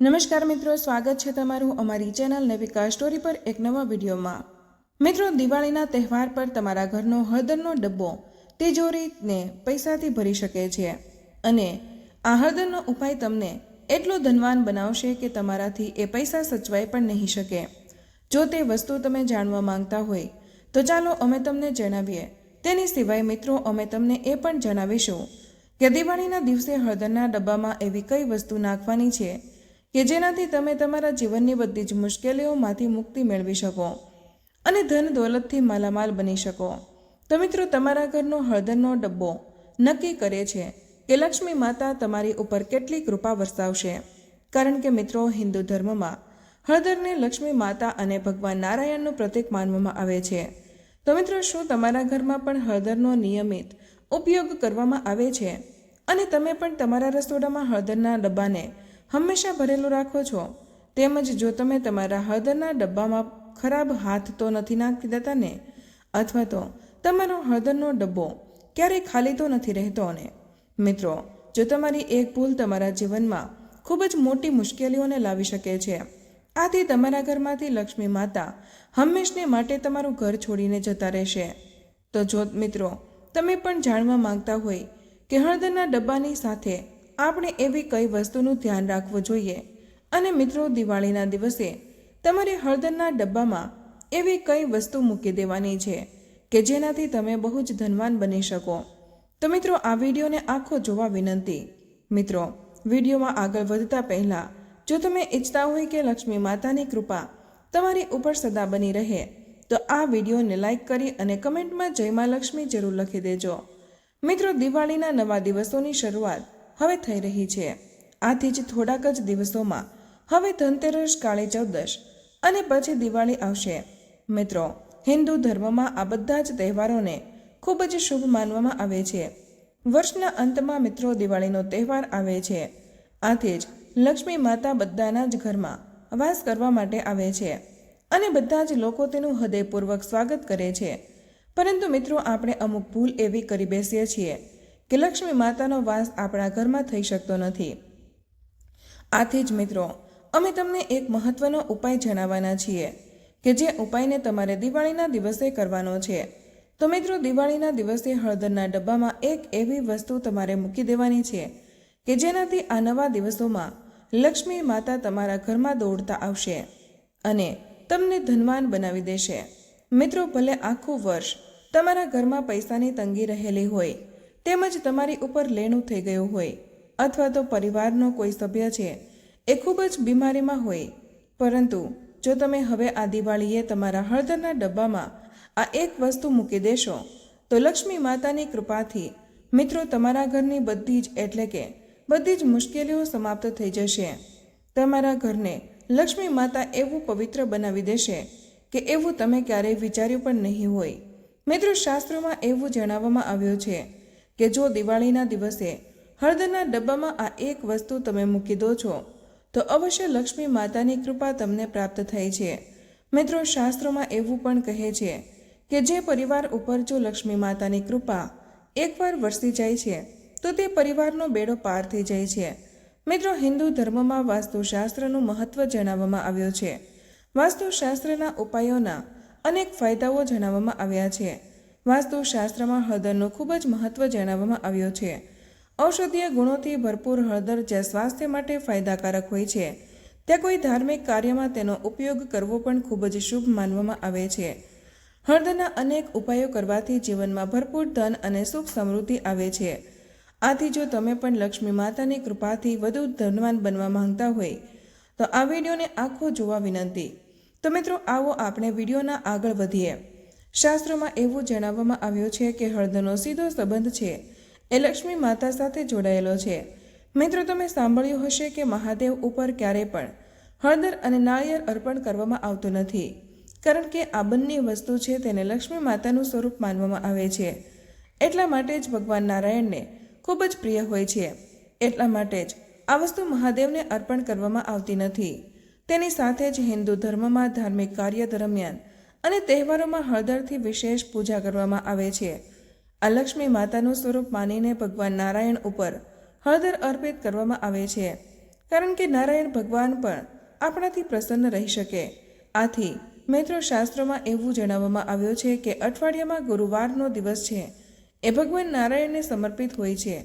નમસ્કાર મિત્રો, સ્વાગત છે તમારું અમારી ચેનલ નવિકા સ્ટોરી પર એક નવા વિડીયોમાં. મિત્રો, દિવાળીના તહેવાર પર તમારા ઘરનો હળદરનો ડબ્બો તિજોરીને પૈસાથી ભરી શકે છે. અને આ હળદરનો ઉપાય તમને એટલો ધનવાન બનાવશે કે તમારાથી એ પૈસા સચવાઈ પણ નહીં શકે. જો તે વસ્તુ તમે જાણવા માંગતા હોય, તો ચાલો અમે તમને જણાવીએ. તેની સિવાય મિત્રો, અમે તમને એ પણ જણાવીશું કે દિવાળીના દિવસે હળદરના ડબ્બામાં એવી કઈ વસ્તુ નાખવાની છે કે જેનાથી તમે તમારા જીવનની બધી જ મુશ્કેલીઓમાંથી મુક્તિ મેળવી શકો અને ધન દોલતથી માલામાલ બની શકો. તો મિત્રો, તમારા ઘરનો હળદરનો ડબ્બો નક્કી કરે છે કે લક્ષ્મી માતા તમારી ઉપર કેટલી કૃપા વરસાવશે. કારણ કે મિત્રો, હિન્દુ ધર્મમાં હળદરને લક્ષ્મી માતા અને ભગવાન નારાયણનું પ્રતીક માનવામાં આવે છે. તો મિત્રો, શું તમારા ઘરમાં પણ હળદરનો નિયમિત ઉપયોગ કરવામાં આવે છે? અને તમે પણ તમારા રસોડામાં હળદરના ડબ્બાને હંમેશા ભરેલું રાખો છો. તેમજ જો તમે તમારા હળદરના ડબ્બામાં ખરાબ હાથ તો નથી નાખી દેતા ને અથવા તો તમારો હળદરનો ડબ્બો ક્યારેય ખાલી તો નથી રહેતો ને મિત્રો, જો તમારી એક ભૂલ તમારા જીવનમાં ખૂબ જ મોટી મુશ્કેલીઓને લાવી શકે છે, આથી તમારા ઘરમાંથી લક્ષ્મી માતા હંમેશને માટે તમારું ઘર છોડીને જતા રહેશે. તો જો, મિત્રો, તમે પણ જાણવા માંગતા હોય કે હળદરના ડબ્બાની સાથે આપણે એવી કઈ વસ્તુનું ધ્યાન રાખવું જોઈએ? અને મિત્રો, દિવાળીના દિવસે તમારે હળદરના ડબ્બામાં એવી કઈ વસ્તુ મૂકી દેવાની છે કે જેનાથી તમે બહુ જ ધનવાન બની શકો? તો મિત્રો, આ વિડીયોને આખો જોવા વિનંતી. મિત્રો, વિડીયોમાં આગળ વધતા પહેલાં, જો તમે ઈચ્છતા હોય કે લક્ષ્મી માતાની કૃપા તમારી ઉપર સદા બની રહે, તો આ વિડીયોને લાઇક કરી અને કમેન્ટમાં જય મા લક્ષ્મી જરૂર લખી દેજો. મિત્રો, દિવાળીના નવા દિવસોની શરૂઆત હવે થઈ રહી છે. આથી જ થોડાક જ દિવસોમાં હવે ધનતેરસ કાળી ચૌદશ અને પછી દિવાળી આવશે. મિત્રો, હિન્દુ ધર્મમાં આ બધા જ તહેવારોને ખૂબ જ શુભ માનવામાં આવે છે. વર્ષના અંતમાં મિત્રો દિવાળીનો તહેવાર આવે છે. આથી જ લક્ષ્મી માતા બધાના જ ઘરમાં વાસ કરવા માટે આવે છે અને બધા જ લોકો તેનું હૃદયપૂર્વક સ્વાગત કરે છે. પરંતુ મિત્રો, આપણે અમુક ભૂલ એવી કરી બેસીએ છીએ કે લક્ષ્મી માતાનો વાસ આપણા ઘરમાં થઈ શકતો નથી. આથી જ મિત્રો, અમે તમને એક મહત્વનો ઉપાય જણાવવાના છીએ, કે જે ઉપાયને તમારે દિવાળીના દિવસે કરવાનો છે. તો મિત્રો, દિવાળીના દિવસે હળદરના ડબ્બામાં એક એવી વસ્તુ તમારે મૂકી દેવાની છે, કે જેનાથી આ નવા દિવસોમાં લક્ષ્મી માતા તમારા ઘરમાં દોડતા આવશે અને તમને ધનવાન બનાવી દેશે. મિત્રો, ભલે આખું વર્ષ તમારા ઘરમાં પૈસાની તંગી રહેલી હોય તેમજ તમારી ઉપર લેણું થઈ ગયું હોય અથવા તો પરિવારનો કોઈ સભ્ય છે, એ ખૂબ જ બીમારીમાં હોય. પરંતુ જો તમે હવે આ દિવાળીએ તમારા હળદરના ડબ્બામાં આ એક વસ્તુ મૂકી દેશો, તો લક્ષ્મી માતાની કૃપાથી મિત્રો તમારા ઘરની બધી જ એટલે કે બધી જ મુશ્કેલીઓ સમાપ્ત થઈ જશે. તમારા ઘરને લક્ષ્મી માતા એવું પવિત્ર બનાવી દેશે કે એવું તમે ક્યારેય વિચાર્યું પણ નહીં હોય. મિત્રો, શાસ્ત્રોમાં એવું જણાવવામાં આવ્યું છે કે જો દિવાળીના દિવસે હળદરના ડબ્બામાં આ એક વસ્તુ તમે મૂકી દો છો, તો અવશ્ય લક્ષ્મી માતાની કૃપા તમને પ્રાપ્ત થાય છે. મિત્રો, શાસ્ત્રોમાં એવું પણ કહે છે કે જે પરિવાર ઉપર જો લક્ષ્મી માતાની કૃપા એકવાર વરસી જાય છે, તો તે પરિવારનો બેડો પાર થઈ જાય છે. મિત્રો, હિન્દુ ધર્મમાં વાસ્તુશાસ્ત્રનું મહત્વ જણાવવામાં આવ્યું છે. વાસ્તુશાસ્ત્રના ઉપાયોના અનેક ફાયદાઓ જણાવવામાં આવ્યા છે. વાસ્તુશાસ્ત્રમાં હળદરનું ખૂબ જ મહત્વ જણાવવામાં આવ્યું છે. ઔષધીય ગુણોથી ભરપૂર હળદર જે સ્વાસ્થ્ય માટે ફાયદાકારક હોય છે. ત્યાં કોઈ ધાર્મિક કાર્યમાં તેનો ઉપયોગ કરવો પણ ખૂબ જ શુભ માનવામાં આવે છે. હળદરના અનેક ઉપાયો કરવાથી જીવનમાં ભરપૂર ધન અને સુખ સમૃદ્ધિ આવે છે. આથી જો તમે પણ લક્ષ્મી માતાની કૃપાથી વધુ ધનવાન બનવા માંગતા હોય, તો આ વિડીયોને આખો જોવા વિનંતી. તો મિત્રો, આવો આપણે વિડીયોના આગળ વધીએ. શાસ્ત્રોમાં એવું જણાવવામાં આવ્યું છે કે હળદરનો સીધો સંબંધ છે. એ લક્ષ્મી માતા સાથે જોડાયેલો છે. મિત્રો, તમે સાંભળ્યું હશે કે મહાદેવ ઉપર ક્યારેય પણ હળદર અને નાળિયેર અર્પણ કરવામાં આવતું નથી, કારણ કે આ બંને વસ્તુ છે તેને લક્ષ્મી માતાનું સ્વરૂપ માનવામાં આવે છે. એટલા માટે જ ભગવાન નારાયણને ખૂબ જ પ્રિય હોય છે. એટલા માટે જ આ વસ્તુ મહાદેવને અર્પણ કરવામાં આવતી નથી. તેની સાથે જ હિન્દુ ધર્મમાં ધાર્મિક કાર્ય દરમિયાન અને તહેવારોમાં હળદરથી વિશેષ પૂજા કરવામાં આવે છે. આ લક્ષ્મી માતાનું સ્વરૂપ માનીને ભગવાન નારાયણ ઉપર હળદર અર્પિત કરવામાં આવે છે. કારણ કે નારાયણ ભગવાન પણ આપણાથી પ્રસન્ન રહી શકે. આથી મિત્રો શાસ્ત્રોમાં એવું જણાવવામાં આવ્યું છે કે અઠવાડિયામાં ગુરુવારનો દિવસ છે. એ ભગવાન નારાયણને સમર્પિત હોય છે.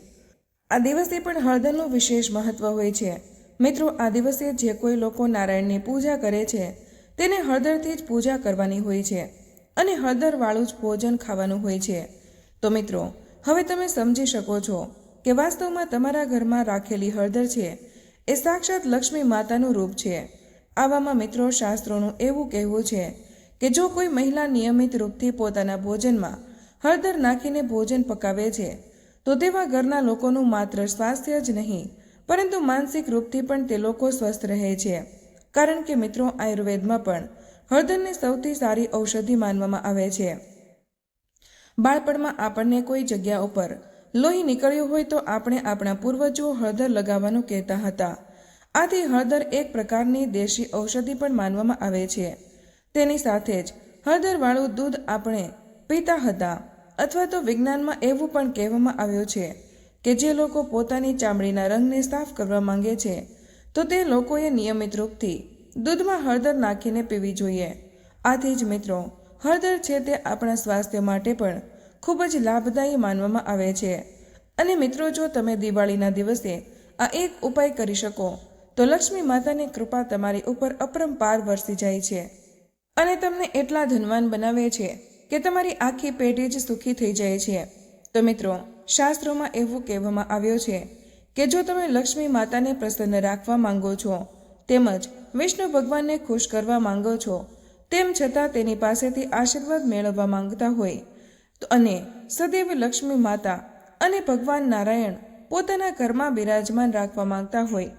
આ દિવસે પણ હળદરનું વિશેષ મહત્વ હોય છે. મિત્રો, આ દિવસે જે કોઈ લોકો નારાયણની પૂજા કરે છે તેને હળદરથી જ પૂજા કરવાની હોય છે અને હળદરવાળું જ ભોજન ખાવાનું હોય છે. તો મિત્રો, હવે તમે સમજી શકો છો કે વાસ્તવમાં તમારા ઘરમાં રાખેલી હળદર છે એ સાક્ષાત લક્ષ્મી માતાનું રૂપ છે. આવામાં મિત્રો શાસ્ત્રોનું એવું કહેવું છે કે જો કોઈ મહિલા નિયમિત રૂપથી પોતાના ભોજનમાં હળદર નાખીને ભોજન પકાવે છે, તો તેવા ઘરના લોકોનું માત્ર સ્વાસ્થ્ય જ નહીં, પરંતુ માનસિક રૂપથી પણ તે લોકો સ્વસ્થ રહે છે. કારણ કે મિત્રો, આયુર્વેદમાં પણ હળદરને સૌથી સારી ઔષધિ માનવામાં આવે છે. બાળપણમાં આપણને કોઈ જગ્યા ઉપર લોહી નીકળ્યું હોય તો આપણે આપણા પૂર્વજો હળદર લગાવવાનું કહેતા હતા. આથી હળદર એક પ્રકારની દેશી ઔષધિ પણ માનવામાં આવે છે. તેની સાથે જ હળદરવાળું દૂધ આપણે પીતા હતા, અથવા તો વિજ્ઞાનમાં એવું પણ કહેવામાં આવ્યું છે કે જે લોકો પોતાની ચામડીના રંગને સાફ કરવા માંગે છે તો તે લોકોએ નિયમિત રૂપથી દૂધમાં હળદર નાખીને પીવી જોઈએ. આથી જ મિત્રો, હળદર છે તે આપણા સ્વાસ્થ્ય માટે પણ ખૂબ જ લાભદાયી માનવામાં આવે છે. અને મિત્રો, જો તમે દિવાળીના દિવસે આ એક ઉપાય કરી શકો, તો લક્ષ્મી માતાની કૃપા તમારી ઉપર અપરંપાર વરસી જાય છે. અને તમને એટલા ધનવાન બનાવે છે કે તમારી આખી પેઢી જ સુખી થઈ જાય છે. તો મિત્રો, શાસ્ત્રોમાં એવું કહેવામાં આવ્યું છે કે જો તમે લક્ષ્મી માતાને પ્રસન્ન રાખવા માંગો છો, તેમજ વિષ્ણુ ભગવાનને ખુશ કરવા માંગો છો, તેમ છતાં તેની પાસેથી આશીર્વાદ મેળવવા માંગતા હોય અને સદૈવ લક્ષ્મી માતા અને ભગવાન નારાયણ પોતાના ઘરમાં બિરાજમાન રાખવા માંગતા હોય,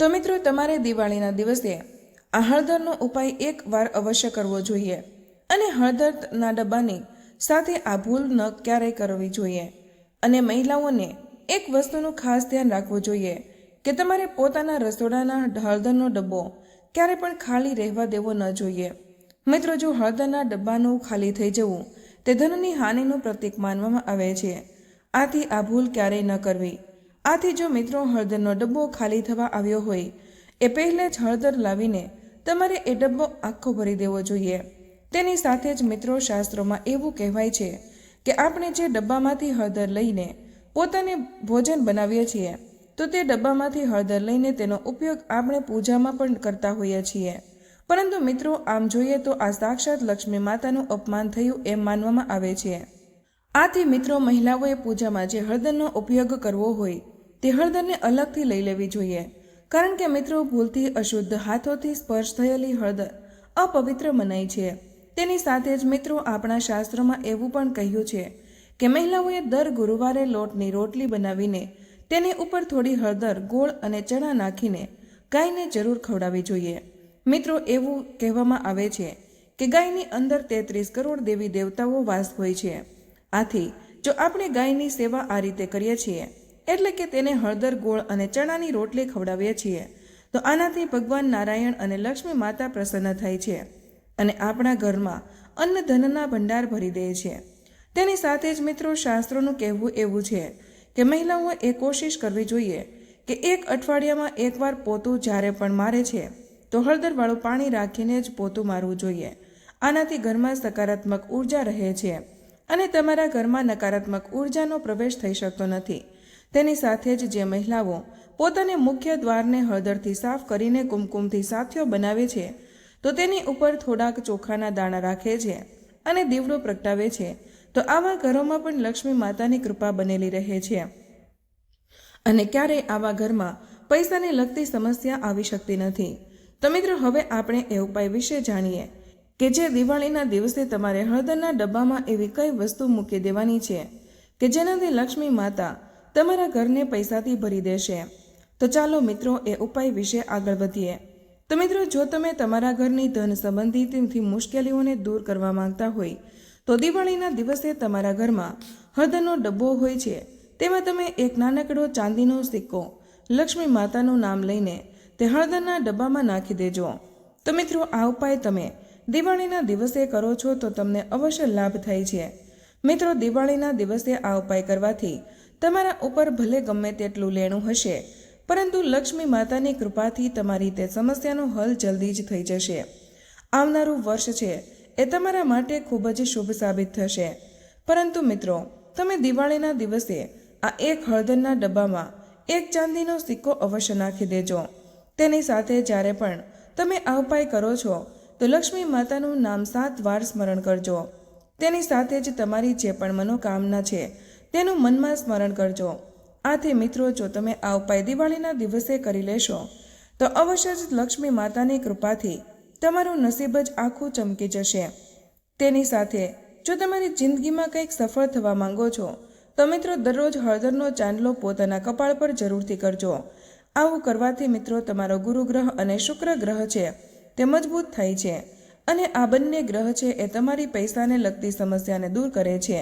તો મિત્રો તમારે દિવાળીના દિવસે આ હળદરનો ઉપાય એક વાર અવશ્ય કરવો જોઈએ અને હળદરના ડબ્બાની સાથે આ ભૂલ ન ક્યારેય કરવી જોઈએ. અને મહિલાઓને એક વસ્તુનું ખાસ ધ્યાન રાખવું જોઈએ કે તમારે પોતાના રસોડાના હળદરનો ડબ્બો ક્યારે પણ ખાલી રહેવા દેવો ન જોઈએ. મિત્રો, જો હળદરના ડબ્બાનું ખાલી થઈ જવું, તે ધનની હાનિનું પ્રતીક માનવામાં આવે છે. આથી આ ભૂલ ક્યારેય ન કરવી. આથી જો મિત્રો હળદરનો ડબ્બો ખાલી થવા આવ્યો હોય, એ પહેલે જ હળદર લાવીને તમારે એ ડબ્બો આખો ભરી દેવો જોઈએ. તેની સાથે જ મિત્રો શાસ્ત્રોમાં એવું કહેવાય છે કે આપણે જે ડબ્બામાંથી હળદર લઈને પોતાને ભોજન બનાવીએ છીએ, તો તે ડબ્બામાંથી હળદર લઈને તેનો ઉપયોગ આપણે પૂજામાં પણ કરતા હોઈએ છીએ. પરંતુ મિત્રો, આમ જોઈએ તો આ સાક્ષાત લક્ષ્મી માતાનું અપમાન થયું એમ માનવામાં આવે છે. આથી મિત્રો, મહિલાઓએ પૂજામાં જે હળદરનો ઉપયોગ કરવો હોય, તે હળદરને અલગથી લઈ લેવી જોઈએ. કારણ કે મિત્રો, ભૂલથી અશુદ્ધ હાથોથી સ્પર્શ થયેલી હળદર અપવિત્ર મનાય છે. તેની સાથે જ મિત્રો, આપણા શાસ્ત્રોમાં એવું પણ કહ્યું છે કે મહિલાઓએ દર ગુરુવારે લોટની રોટલી બનાવીને તેની ઉપર થોડી હળદર, ગોળ અને ચણા નાખીને ગાયને જરૂર ખવડાવવી જોઈએ. મિત્રો, એવું કહેવામાં આવે છે કે ગાયની અંદર તેત્રીસ કરોડ દેવી દેવતાઓ વાસ હોય છે. આથી, જો આપણે ગાયની સેવા આ રીતે કરીએ છીએ, એટલે કે તેને હળદર, ગોળ અને ચણાની રોટલી ખવડાવીએ છીએ, તો આનાથી ભગવાન નારાયણ અને લક્ષ્મી માતા પ્રસન્ન થાય છે અને આપણા ઘરમાં અન્ન ધનના ભંડાર ભરી દે છે. તેની સાથે જ મિત્રો શાસ્ત્રોનું કહેવું એવું છે કે મહિલાઓએ એ કોશિશ કરવી જોઈએ કે એક અઠવાડિયામાં એકવાર પોતું જ્યારે પણ મારે છે, તો હળદરવાળું પાણી રાખીને જ પોતું મારવું જોઈએ. આનાથી ઘરમાં સકારાત્મક ઊર્જા રહે છે અને તમારા ઘરમાં નકારાત્મક ઉર્જાનો પ્રવેશ થઈ શકતો નથી. તેની સાથે જ જે મહિલાઓ પોતાને મુખ્ય દ્વારને હળદરથી સાફ કરીને કુમકુમથી સાથીઓ બનાવે છે, તો તેની ઉપર થોડાક ચોખાના દાણા રાખે છે અને દીવડો પ્રગટાવે છે તો આવા ઘરોમાં પણ લક્ષ્મી માતાની કૃપા બનેલી રહે છે. અને ક્યારેય આવા ઘરમાં પૈસાને લગતી સમસ્યા આવી શકતી નથી. તો મિત્રો, હવે આપણે એ ઉપાય વિશે જાણીએ કે જે દિવાળીના દિવસે તમારે હળદરના ડબ્બામાં એવી કઈ વસ્તુ મૂકી દેવાની છે કે જેનાથી લક્ષ્મી માતા તમારા ઘરને પૈસાથી ભરી દેશે. તો ચાલો મિત્રો, એ ઉપાય વિશે આગળ વધીએ. તો મિત્રો, જો તમે તમારા ઘરની ધન સંબંધિતથી મુશ્કેલીઓને દૂર કરવા માંગતા હોય તો દિવાળીના દિવસે તમારા ઘરમાં હળદરનો ડબ્બો હોય છે, તેમાં તમે એક નાનકડો ચાંદીનો સિક્કો, લક્ષ્મી માતાનું નામ લઈને તે હળદરના ડબ્બામાં નાખી દેજો. તો મિત્રો, આ ઉપાય તમે દિવાળીના દિવસે કરો છો તો તમને અવશ્ય લાભ થાય છે. મિત્રો, દિવાળીના દિવસે આ ઉપાય કરવાથી તમારા ઉપર ભલે ગમે તેટલું લેણું હશે, પરંતુ લક્ષ્મી માતાની કૃપાથી તમારી તે સમસ્યાનો હલ જલ્દી જ થઈ જશે. આવનારું વર્ષ છે એ તમારા માટે ખૂબ જ શુભ સાબિત થશે. પરંતુ મિત્રો, તમે દિવાળીના દિવસે આ એક હળદરના ડબ્બામાં એક ચાંદીનો સિક્કો અવશ્ય નાખી દેજો. તેની સાથે જ્યારે પણ તમે આ ઉપાય કરો છો, તો લક્ષ્મી માતાનું નામ સાત વાર સ્મરણ કરજો. તેની સાથે જ તમારી જે પણ મનોકામના છે, તેનું મનમાં સ્મરણ કરજો. આથી મિત્રો, જો તમે આ ઉપાય દિવાળીના દિવસે કરી લેશો, તો અવશ્ય જ લક્ષ્મી માતાની કૃપાથી તમારું નસીબ જ આખું ચમકી જશે. તેની સાથે, જો તમારી જિંદગીમાં કંઈક સફળ થવા માંગો છો, તો મિત્રો દરરોજ હળદરનો ચાંદલો પોતાના કપાળ પર જરૂરથી કરજો. આવું કરવાથી મિત્રો તમારો ગુરુ ગ્રહ અને શુક્ર ગ્રહ છે, તે મજબૂત થાય છે અને આ બંને ગ્રહ છે એ તમારી પૈસાને લગતી સમસ્યાને દૂર કરે છે.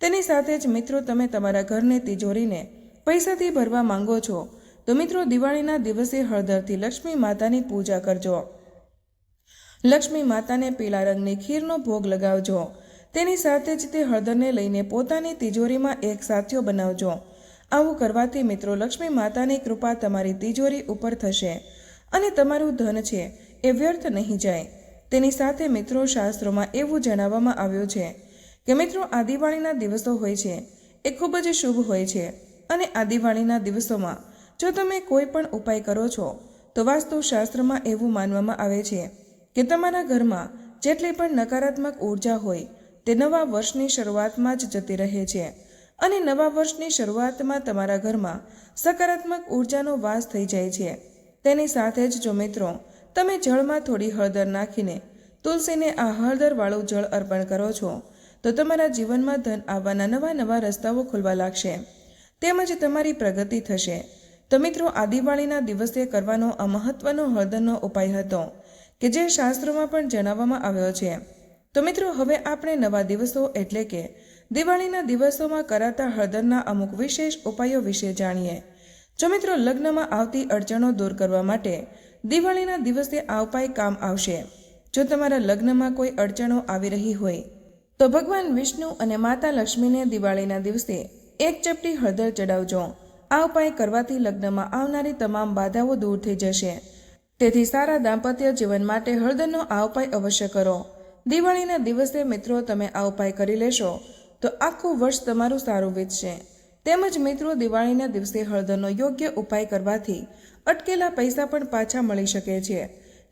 તેની સાથે જ મિત્રો તમે તમારા ઘરને તિજોરીને પૈસાથી ભરવા માંગો છો, તો મિત્રો દિવાળીના દિવસે હળદરથી લક્ષ્મી માતાની પૂજા કરજો. લક્ષ્મી માતાને પીળા રંગની ખીરનો ભોગ લગાવજો. તેની સાથે જ તે હળદરને લઈને પોતાની તિજોરીમાં એક સાથીઓ બનાવજો. આવું કરવાથી મિત્રો લક્ષ્મી માતાની કૃપા તમારી તિજોરી ઉપર થશે અને તમારું ધન છે એ વ્યર્થ નહીં જાય. તેની સાથે મિત્રો શાસ્ત્રોમાં એવું જણાવવામાં આવ્યું છે કે મિત્રો આ દિવાળીના દિવસો હોય છે, એ ખૂબ જ શુભ હોય છે અને આ દિવાળીના દિવસોમાં જો તમે કોઈ પણ ઉપાય કરો છો, તો વાસ્તુશાસ્ત્રમાં એવું માનવામાં આવે છે કે તમારા ઘરમાં જેટલી પણ નકારાત્મક ઊર્જા હોય, તે નવા વર્ષની શરૂઆતમાં જ જતી રહે છે. અને નવા વર્ષની શરૂઆતમાં તમારા ઘરમાં સકારાત્મક ઉર્જાનો વાસ થઈ જાય છે. તેની સાથે જ જો મિત્રો, તમે જળમાં થોડી હળદર નાખીને તુલસીને આ હળદરવાળું જળ અર્પણ કરો છો, તો તમારા જીવનમાં ધન આવવાના નવા નવા રસ્તાઓ ખુલવા લાગશે. તેમજ તમારી પ્રગતિ થશે. તો મિત્રો, આ દિવાળીના દિવસે કરવાનો આ મહત્વનો હળદરનો ઉપાય હતો. કે જે શાસ્ત્રોમાં પણ જણાવવામાં આવ્યો છે. તો મિત્રો, હવે આપણે નવા દિવસો એટલે કે દિવાળીના દિવસોમાં કરાતા હળદરના અમુક વિશેષ ઉપાયો વિશે જાણીએ. જો મિત્રો, લગ્નમાં આવતી અડચણો દૂર કરવા માટે દિવાળીના દિવસે આ ઉપાય કામ આવશે. જો તમારા લગ્નમાં કોઈ અડચણો આવી રહી હોય, તો ભગવાન વિષ્ણુ અને માતા લક્ષ્મીને દિવાળીના દિવસે એક ચપટી હળદર ચડાવજો. આ ઉપાય કરવાથી લગ્નમાં આવનારી તમામ બાધાઓ દૂર થઈ જશે. તેથી સારા દાંપત્ય જીવન માટે હળદરનો આ ઉપાય અવશ્ય કરો. દિવાળીના દિવસે મિત્રો તમે આ ઉપાય કરી લેશો, તો આખું વર્ષ તમારું સારું વીતશે. તેમજ મિત્રો, દિવાળીના દિવસે હળદરનો યોગ્ય ઉપાય કરવાથી અટકેલા પૈસા પણ પાછા મળી શકે છે.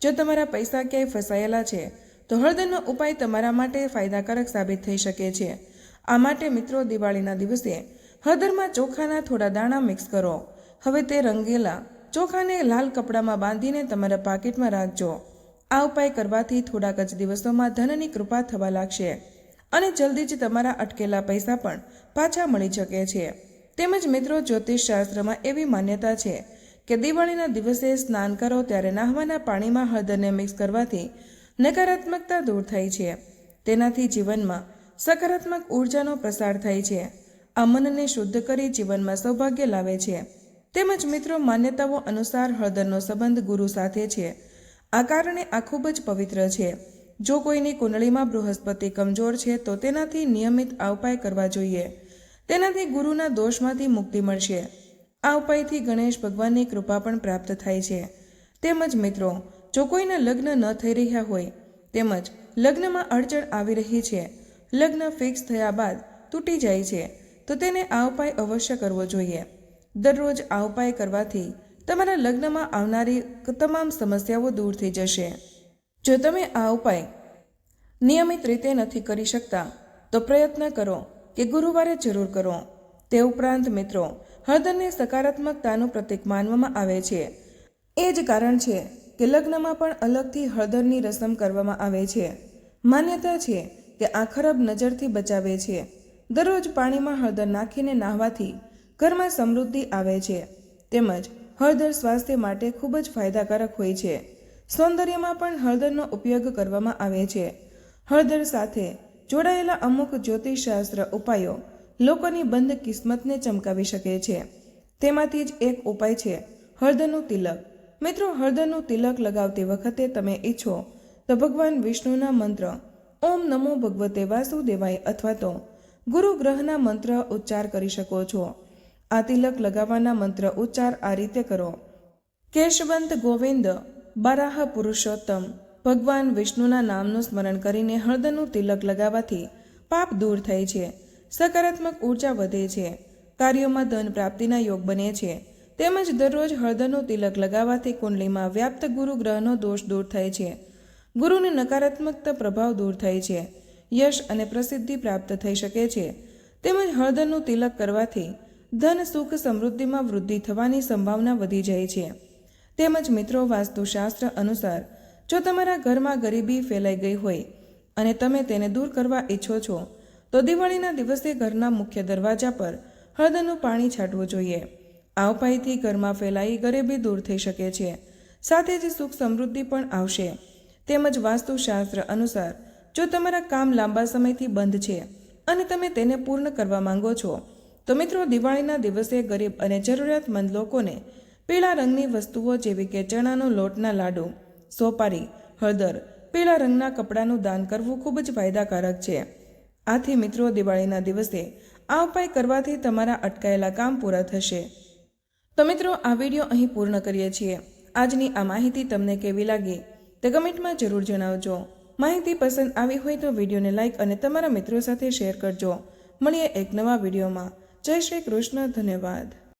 જો તમારા પૈસા ક્યાંય ફસાયેલા છે, તો હળદરનો ઉપાય તમારા માટે ફાયદાકારક સાબિત થઈ શકે છે. આ માટે મિત્રો, દિવાળીના દિવસે હળદરમાં ચોખાના થોડા દાણા મિક્સ કરો. હવે તે રંગેલા ચોખાને લાલ કપડામાં બાંધીને તમારા પાકીટમાં રાખજો. આ ઉપાય કરવાથી થોડાક જ દિવસોમાં ધનની કૃપા થવા લાગશે અને જલ્દી જ તમારા અટકેલા પૈસા પણ પાછા મળી શકે છે. તેમજ મિત્રો જ્યોતિષ શાસ્ત્રમાં એવી માન્યતા છે કે દિવાળીના દિવસે સ્નાન કરો ત્યારે નાહવાના પાણીમાં હળદરને મિક્સ કરવાથી નકારાત્મકતા દૂર થાય છે. તેનાથી જીવનમાં સકારાત્મક ઉર્જાનો પ્રસાર થાય છે. આ મનને શુદ્ધ કરી જીવનમાં સૌભાગ્ય લાવે છે. તેમજ મિત્રો માન્યતાઓ અનુસાર હળદરનો સંબંધ ગુરુ સાથે છે. આ કારણે આ ખૂબ જ પવિત્ર છે. જો કોઈની કુંડળીમાં બૃહસ્પતિ કમજોર છે, તો તેનાથી નિયમિત આ ઉપાય કરવા જોઈએ. તેનાથી ગુરુના દોષમાંથી મુક્તિ મળશે. આ ઉપાયથી ગણેશ ભગવાનની કૃપા પણ પ્રાપ્ત થાય છે. તેમજ મિત્રો, જો કોઈના લગ્ન ન થઈ રહ્યા હોય, તેમજ લગ્નમાં અડચણ આવી રહી છે, લગ્ન ફિક્સ થયા બાદ તૂટી જાય છે, તો તેને આ ઉપાય અવશ્ય કરવો જોઈએ. દરરોજ આ ઉપાય કરવાથી તમારા લગ્નમાં આવનારી તમામ સમસ્યાઓ દૂર થઈ જશે. જો તમે આ ઉપાય નિયમિત રીતે નથી કરી શકતા, તો પ્રયત્ન કરો કે ગુરુવારે જરૂર કરો. તે ઉપરાંત મિત્રો, હળદરને સકારાત્મકતાનું પ્રતીક માનવામાં આવે છે. એ જ કારણ છે કે લગ્નમાં પણ અલગથી હળદરની રસમ કરવામાં આવે છે. માન્યતા છે કે આ ખરાબ નજરથી બચાવે છે. દરરોજ પાણીમાં હળદર નાખીને નાહવાથી ઘરમાં સમૃદ્ધિ આવે છે તેમજ હળદર સ્વાસ્થ્ય માટે ખૂબ જ ફાયદાકારક હોય છે. સૌંદર્યમાં પણ હળદરનો ઉપયોગ કરવામાં આવે છે. હળદર સાથે જોડાયેલા અમુક જ્યોતિષશાસ્ત્ર ઉપાયો લોકોની બંધ કિસ્મતને ચમકાવી શકે છે. તેમાંથી જ એક ઉપાય છે હળદરનું તિલક. મિત્રો, હળદરનું તિલક લગાવતી વખતે તમે ઈચ્છો તો ભગવાન વિષ્ણુના મંત્ર, ઓમ નમો ભગવતે વાસુદેવાય અથવા તો ગુરુ ગ્રહના મંત્ર ઉચ્ચાર કરી શકો છો. આ તિલક લગાવવાના મંત્ર ઉચ્ચાર આ રીતે કરો. કેશવંત ગોવિંદ, બરાહ પુરુષોત્તમ, ભગવાન વિષ્ણુના નામનું સ્મરણ કરીને હળદરનું તિલક લગાવવાથી પાપ દૂર થાય છે. સકારાત્મક ઊર્જા વધે છે. કાર્યોમાં ધન પ્રાપ્તિના યોગ બને છે. તેમજ દરરોજ હળદરનું તિલક લગાવવાથી કુંડલીમાં વ્યાપ્ત ગુરુ ગ્રહનો દોષ દૂર થાય છે. ગુરુની નકારાત્મકતા પ્રભાવ દૂર થાય છે. યશ અને પ્રસિદ્ધિ પ્રાપ્ત થઈ શકે છે. તેમજ હળદરનું તિલક કરવાથી ધન સુખ સમૃદ્ધિમાં વૃદ્ધિ થવાની સંભાવના વધી જાય છે. તેમજ મિત્રો, વાસ્તુશાસ્ત્ર અનુસાર, જો તમારા ઘરમાં ગરીબી ફેલાઈ ગઈ હોય અને તમે તેને દૂર કરવા ઈચ્છો છો, તો દિવાળીના દિવસે ઘરના મુખ્ય દરવાજા પર હળદરનું પાણી છાંટવું જોઈએ. આ ઉપાયથી ઘરમાં ફેલાઈ ગરીબી દૂર થઈ શકે છે. સાથે જ સુખ સમૃદ્ધિ પણ આવશે. તેમજ વાસ્તુશાસ્ત્ર અનુસાર, જો તમારા કામ લાંબા સમયથી બંધ છે અને તમે તેને પૂર્ણ કરવા માંગો છો તો મિત્રો દિવાળીના દિવસે ગરીબ અને જરૂરિયાતમંદ લોકોને પીળા રંગની વસ્તુઓ જેવી કે ચણાનો લોટના લાડુ, સોપારી, હળદર, પીળા રંગના કપડાનું દાન કરવું ખૂબ જ ફાયદાકારક છે. આથી મિત્રો દિવાળીના દિવસે આ ઉપાય કરવાથી તમારા અટકાયેલા કામ પૂરા થશે. તો મિત્રો આ વીડિયો અહીં પૂર્ણ કરીએ છીએ. આજની આ માહિતી તમને કેવી લાગી તે કમેન્ટમાં જરૂર જણાવજો. માહિતી પસંદ આવી હોય તો વિડીયોને લાઇક અને તમારા મિત્રો સાથે શેર કરજો. મળીએ એક નવા વિડીયોમાં. જય શ્રી કૃષ્ણ ધન્યવાદ.